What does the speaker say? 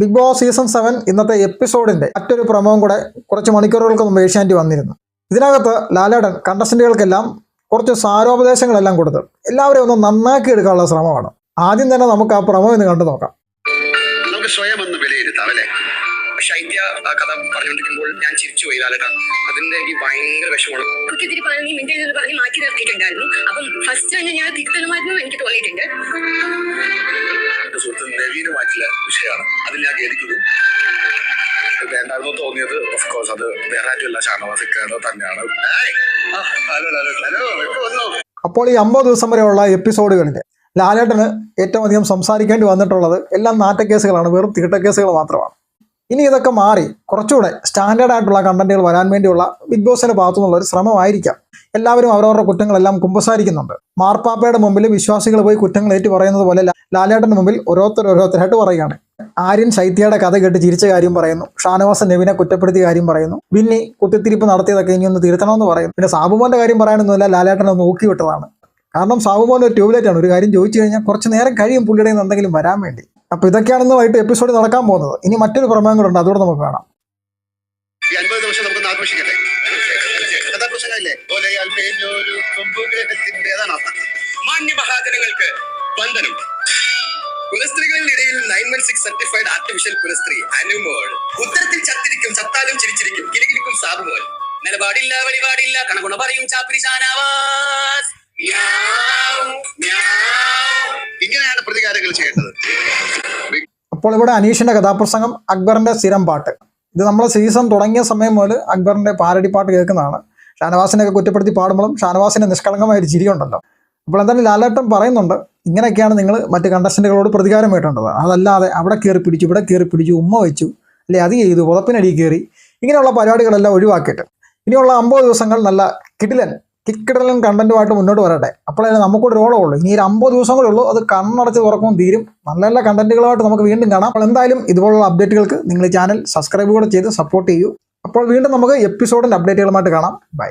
Big boss season seven ഇന്നത്തെ എപ്പിസോഡിന്റെ മറ്റൊരു പ്രമവും കൂടെ കുറച്ച് മണിക്കൂറുകൾക്ക് മുമ്പ് ഏഷ്യാനെറ്റ് വന്നിരുന്നു. ഇതിനകത്ത് ലാലേടൻ കണ്ടസ്റ്റന്റുകൾക്കെല്ലാം കുറച്ച് സാരോപദേശങ്ങളെല്ലാം കൊടുത്ത് എല്ലാവരെയും ഒന്ന് നന്നാക്കി എടുക്കാനുള്ള ശ്രമമാണ്. ആദ്യം തന്നെ നമുക്ക് ആ പ്രമോ ഒന്ന് കണ്ടു നോക്കാം. നമുക്ക് സ്വയം ഒന്ന് വിലയിരുത്താം അല്ലേ? ശൈത്യ കഥ പറഞ്ഞുകൊണ്ടിരിക്കുമ്പോൾ ഞാൻ ചിരിച്ചു പോയി ലാലട്ട. അതിന്റെ എനിക്ക് ഭയങ്കര വിഷമമാണ്. കുത്തിത്തിരി പറഞ്ഞ് നിന്ന് പറഞ്ഞ് മാറ്റി നിർത്തിയിട്ടുണ്ടായിരുന്നു. അപ്പം ഫസ്റ്റ് തന്നെ ഞാൻ തിരുത്തലുമായിരുന്നു എനിക്ക് തോന്നിയിട്ടുണ്ട്. ഖേദിക്കുന്നു വേണ്ടായിരുന്നു തോന്നിയത്. ഓഫ് കോഴ്സ് അത് വേറെ ആരുമല്ല. ഷാനവാസിക്കാരോ തന്നെയാണ്. ഹലോ ഹലോ ഹലോ അപ്പോൾ ഈ അമ്പത് ദിവസം വരെയുള്ള എപ്പിസോഡുകളിൽ ലാലേട്ടന് ഏറ്റവും അധികം സംസാരിക്കേണ്ടി വന്നിട്ടുള്ളത് എല്ലാം നാറ്റക്കേസുകളാണ് വെറും തീട്ടക്കേസുകൾ മാത്രമാണ്. ഇനി ഇതൊക്കെ മാറി കുറച്ചുകൂടെ സ്റ്റാൻഡേർഡ് ആയിട്ടുള്ള കണ്ടന്റുകൾ വരാൻ വേണ്ടിയുള്ള ബിഗ് ബോസിന്റെ ഭാഗത്തു നിന്നുള്ള ഒരു ശ്രമമായിരിക്കാം. എല്ലാവരും അവരവരുടെ കുറ്റങ്ങളെല്ലാം കുമ്പസാരിക്കുന്നുണ്ട്. മാർപ്പാപ്പയുടെ മുമ്പിൽ വിശ്വാസികൾ പോയി കുറ്റങ്ങൾ ഏറ്റു പറയുന്നത് പോലെ ലാലേട്ടന്റെ മുമ്പിൽ ഓരോരുത്തർ ഓരോരുത്തരായിട്ട് പറയുകയാണ്. ആര്യൻ ശൈത്യയുടെ കഥ കേട്ട് ചിരിച്ച കാര്യം പറയുന്നു. ഷാനവാസൻ നെവിനെ കുറ്റപ്പെടുത്തിയ കാര്യം പറയുന്നു. വിന്നി കുത്തിത്തിരിപ്പ് നടത്തിയതൊക്കെ ഇനി ഒന്ന് തിരുത്തണമെന്ന് പറയുന്നു. പിന്നെ സാബുമോന്റെ കാര്യം പറയാനൊന്നുമില്ല ലാലേട്ടനെ നോക്കി വിട്ടതാണ്. കാരണം സാബുമോൻ ഒരു ട്യൂബ്ലൈറ്റ് ആണ്. ഒരു കാര്യം ചോദിച്ചു കഴിഞ്ഞാൽ കുറച്ച് നേരം കഴിയും പുള്ളിയുടെ നിന്ന് എന്തെങ്കിലും വരാൻ വേണ്ടി. അപ്പോൾ ഇതൊക്കെയാണ് വൈകിട്ട് എപ്പിസോഡ് നടക്കാൻ പോകുന്നത്. ഇനി മറ്റൊരു പ്രമേയം കൂടെ ഉണ്ട്. അതുകൂടെ നമുക്ക് കാണാം. ഈ അൻപത് ദിവസം നമുക്ക് കഥാപ്രസംഗമല്ലേ മാന്യ മഹാജനങ്ങൾക്ക് വന്ദനം. കുലസ്ത്രീകളിൽ nine one six certified artificial കുലസ്ത്രീ Anumol. ഉത്തരത്തിൽ ചത്തിരിക്കും ചത്താലും ചിരിച്ചിരിക്കും കിലുകിലിക്കും സാബുമോൾ. നിലപാടില്ല വഴിപാടില്ല കണകുണ പറയും മ്യാവ്. ഇങ്ങനെയാണ് പ്രതികാരങ്ങൾ ചെയ്യേണ്ടത്. അപ്പോൾ ഇവിടെ അനീഷിന്റെ കഥാപ്രസംഗം അക്ബറിന്റെ സ്ഥിരം പാട്ട്. ഇത് നമ്മൾ സീസൺ തുടങ്ങിയ സമയം മുതൽ അക്ബറിന്റെ പാരടി പാട്ട് കേൾക്കുന്നതാണ്. ഷാനവാസിനെയൊക്കെ കുറ്റപ്പെടുത്തി പാടുമ്പോഴും ഷാനവാസിന്റെ നിഷ്കളങ്കമായ ഒരു ചിരിയുണ്ടല്ലോ. അപ്പോൾ എന്തായാലും ലാലേട്ടൻ പറയുന്നുണ്ട് ഇങ്ങനെയൊക്കെയാണ് നിങ്ങൾ മറ്റ് കണ്ടസ്റ്റന്റുകളോട് പ്രതികാരം വേണ്ടത് അതല്ലാതെ അവിടെ കയറി പിടിച്ചു ഇവിടെ കയറി പിടിച്ചു ഉമ്മ വെച്ചു അല്ലെ? അത് ചെയ്തു പുതപ്പിനടി കയറി ഇങ്ങനെയുള്ള പരിപാടികളെല്ലാം ഒഴിവാക്കിയിട്ട്. ഇനിയുള്ള അമ്പത് ദിവസങ്ങൾ നല്ല കിടിലൻ കിക്കിടലൻ കണ്ടന്റുമായിട്ട് മുന്നോട്ട് വരട്ടെ. അപ്പോഴേ നമുക്കൊരു റോളുള്ളൂ ഇനി ഒരു അമ്പത് ദിവസം കൂടെ ഉള്ളൂ. അത് കണ്ണടച്ച് തുറക്കും തീരും. നല്ല നല്ല കണ്ടന്റുകളുമായിട്ട് നമുക്ക് വീണ്ടും കാണാം. അപ്പോൾ എന്തായാലും ഇതുപോലുള്ള അപ്ഡേറ്റുകൾക്ക് നിങ്ങൾ ചാനൽ സബ്സ്ക്രൈബ് കൂടെ ചെയ്ത് സപ്പോർട്ട് ചെയ്യൂ. അപ്പോൾ വീണ്ടും നമുക്ക് എപ്പിസോഡിന്റെ അപ്ഡേറ്റുകളുമായിട്ട് കാണാം. ബൈ